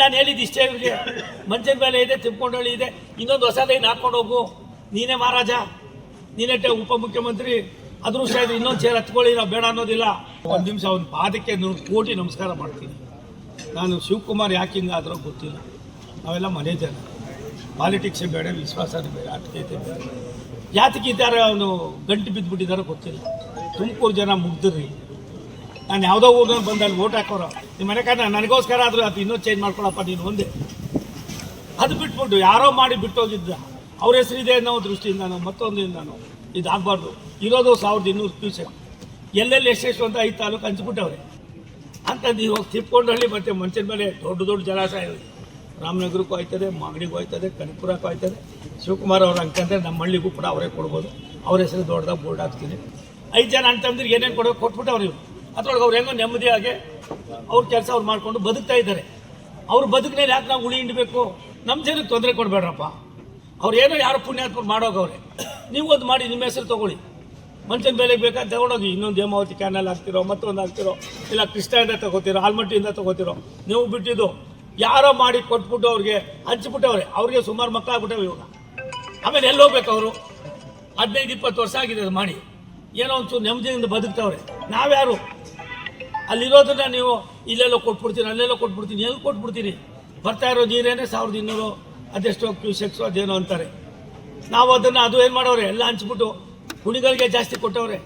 ನಾನು ಹೇಳಿದ್ದು ಇಷ್ಟೇ ಇವ್ರಿಗೆ. ಮಂಚದ ಮೇಲೆ ಇದೆ ತಿಳ್ಕೊಂಡಳ್ಳಿ ಇದೆ. ಇನ್ನೊಂದು ಹೊಸ ಲೈನ್ ಹಾಕೊಂಡು ಹೋಗು? ನೀನೇ ಮಹಾರಾಜ. ನೀನೇ ಉಪ ಮುಖ್ಯಮಂತ್ರಿ ಅದೃಷ್ಟ ಇದ್ರೆ ಇನ್ನೊಂದು ಚೇರ್ ಹತ್ಕೊಳ್ಳಿ, ನಾವು ಬೇಡ ಅನ್ನೋದಿಲ್ಲ. ಒಂದು ನಿಮಿಷ ಅವ್ನ ಪಾದಕ್ಕೆ ನೂರು ಕೋಟಿ ನಮಸ್ಕಾರ ಮಾಡ್ತೀನಿ. ನಾನು ಶಿವಕುಮಾರ್ ಯಾಕೆ ಹಿಂಗಾದ್ರೂ ಗೊತ್ತಿಲ್ಲ. ನಾವೆಲ್ಲ ಮನೆ ಜನ. ಪಾಲಿಟಿಕ್ಸ್ ಬೇಡ ವಿಶ್ವಾಸನೇ ಬೇಡ ಅಟ್ಕೈತೆ ಬೇಡ. ಯಾತಕ್ಕಿದ್ದಾರೆ ಅವನು ಗಂಟು ಬಿದ್ದುಬಿಟ್ಟಿದ್ದಾರೋ ಗೊತ್ತಿಲ್ಲ. ತುಮಕೂರು ಜನ ಮುಗ್ದ್ರಿ. ನಾನು ಯಾವುದೋ ಊರಿನ ಬಂದು ಅಲ್ಲಿ ಓಟ್ ಹಾಕೋರು. ನಿಮ್ಮ ಮನೆ ಕಾರಣ ನನಗೋಸ್ಕರ ಆದರೂ ಅದು ಇನ್ನೂ ಚೇಂಜ್ ಮಾಡ್ಕೊಳಪ್ಪ, ನೀನು ಒಂದೇ. ಅದು ಬಿಟ್ಬಿಟ್ಟು ಯಾರೋ ಮಾಡಿ ಬಿಟ್ಟೋಗಿದ್ದ, ಅವ್ರ ಹೆಸರಿದೆ ಅನ್ನೋ ದೃಷ್ಟಿಯಿಂದನೋ ಮತ್ತೊಂದಿಂದನೋ ಇದಾಗಬಾರ್ದು. ಇರೋದು ಸಾವಿರದ ಇನ್ನೂರು ಕ್ಯೂಸೆಕ್ ಎಲ್ಲೆಲ್ಲಿ ಎಷ್ಟೆಷ್ಟು ಅಂತ ಐದು ತಾಲೂಕು ಹಂಚ್ಬಿಟ್ಟವ್ರೆ. ಅಂತಂದು ಇವಾಗ ತಿಪ್ಕೊಂಡಳ್ಳಿ ಮತ್ತೆ ಮನುಷ್ಯನ ಮೇಲೆ ದೊಡ್ಡ ದೊಡ್ಡ ಜಲಾಶಯ ರಾಮನಗರಕ್ಕೂ ಆಯ್ತದೆ ಮಾಗಡಿಗೂ ಆಯ್ತದೆ ಕನಕಪುರಕ್ಕೂ ಆಯ್ತದೆ ಶಿವಕುಮಾರ್ ಅವ್ರು ಅಂಕಂದ್ರೆ ನಮ್ಮ ಹಳ್ಳಿಗೂ ಕೂಡ ಅವರೇ ಕೊಡ್ಬೋದು. ಅವ್ರ ಹೆಸರು ದೊಡ್ಡದಾಗ ಬೋರ್ಡ್ ಹಾಕ್ತೀನಿ. ಐದು ಜನ ಅಂತಂದ್ರೆ ಏನೇನು ಕೊಡೋ ಕೊಟ್ಬಿಟ್ಟವ್ರು ಇವ್ರು. ಅದ್ರೊಳಗೆ ಅವ್ರು ಹೆಂಗೋ ನೆಮ್ಮದಿಯಾಗಿ ಅವ್ರ ಕೆಲಸ ಅವ್ರು ಮಾಡಿಕೊಂಡು ಬದುಕ್ತಾ ಇದ್ದಾರೆ. ಅವ್ರ ಬದುಕಿನಲ್ಲಿ ಯಾಕೆ ನಾವು ಉಳಿ ಹಿಂಡಬೇಕು? ನಮ್ಮ ಜನಕ್ಕೆ ತೊಂದರೆ ಕೊಡಬೇಡ್ರಪ್ಪ. ಅವ್ರು ಏನೋ ಯಾರು ಪುಣ್ಯಾತ್ಮರು ಮಾಡೋಗವ್ರೆ ನೀವು ಅದು ಮಾಡಿ ನಿಮ್ಮ ಹೆಸರು ತಗೊಳ್ಳಿ. ಮನುಷ್ಯನ ಬೆಲೆಗೆ ಬೇಕಾದ್ರೆ ತಗೊಂಡೋಗಿ ಇನ್ನೊಂದು ಹೇಮಾವತಿ ಕ್ಯಾನಲ್ ಹಾಕ್ತಿರೋ, ಮತ್ತೊಂದು ಹಾಕ್ತಿರೋ, ಇಲ್ಲ ಕೃಷ್ಣದಿಂದ ತಗೋತಿರೋ, ಆಲ್ಮಟ್ಟಿಯಿಂದ ತಗೋತಿರೋ, ನೀವು ಬಿಟ್ಟಿದ್ದು ಯಾರೋ ಮಾಡಿ ಕೊಟ್ಬಿಟ್ಟು ಅವ್ರಿಗೆ ಹಂಚಿಬಿಟ್ಟವ್ರೆ. ಅವ್ರಿಗೆ ಸುಮಾರು ಮಕ್ಕಳಾಗ್ಬಿಟ್ಟವೆ ಇವಾಗ. ಆಮೇಲೆ ಎಲ್ಲಿ ಹೋಗ್ಬೇಕು ಅವರು? ಹದಿನೈದು, ಇಪ್ಪತ್ತು ವರ್ಷ ಆಗಿದೆ ಅದು ಮಾಡಿ. ಏನೋ ಒಂಚೂರು ನೆಮ್ಮದಿಯಿಂದ ಬದುಕ್ತವ್ರೆ. ನಾವ್ಯಾರು? ಅಲ್ಲಿರೋದನ್ನ ನೀವು ಇಲ್ಲೆಲ್ಲೋ ಕೊಟ್ಬಿಡ್ತೀನಿ, ಅಲ್ಲೆಲ್ಲೋ ಕೊಟ್ಬಿಡ್ತೀನಿ, ಎಲ್ಲಿ ಕೊಟ್ಬಿಡ್ತೀನಿ? ಬರ್ತಾ ಇರೋ ನೀರೇನೆ ಸಾವಿರದ ಇನ್ನೂರು, ಅದೆಷ್ಟೋ ಕ್ಯೂಸೆಕ್ಸು ಅದೇನೋ ಅಂತಾರೆ. ನಾವು ಅದನ್ನು ಅದು ಏನು ಮಾಡೋರೆ? ಎಲ್ಲ ಹಂಚ್ಬಿಟ್ಟು ಕುಣಿಗಳಿಗೆ ಜಾಸ್ತಿ ಕೊಟ್ಟವ್ರೆ.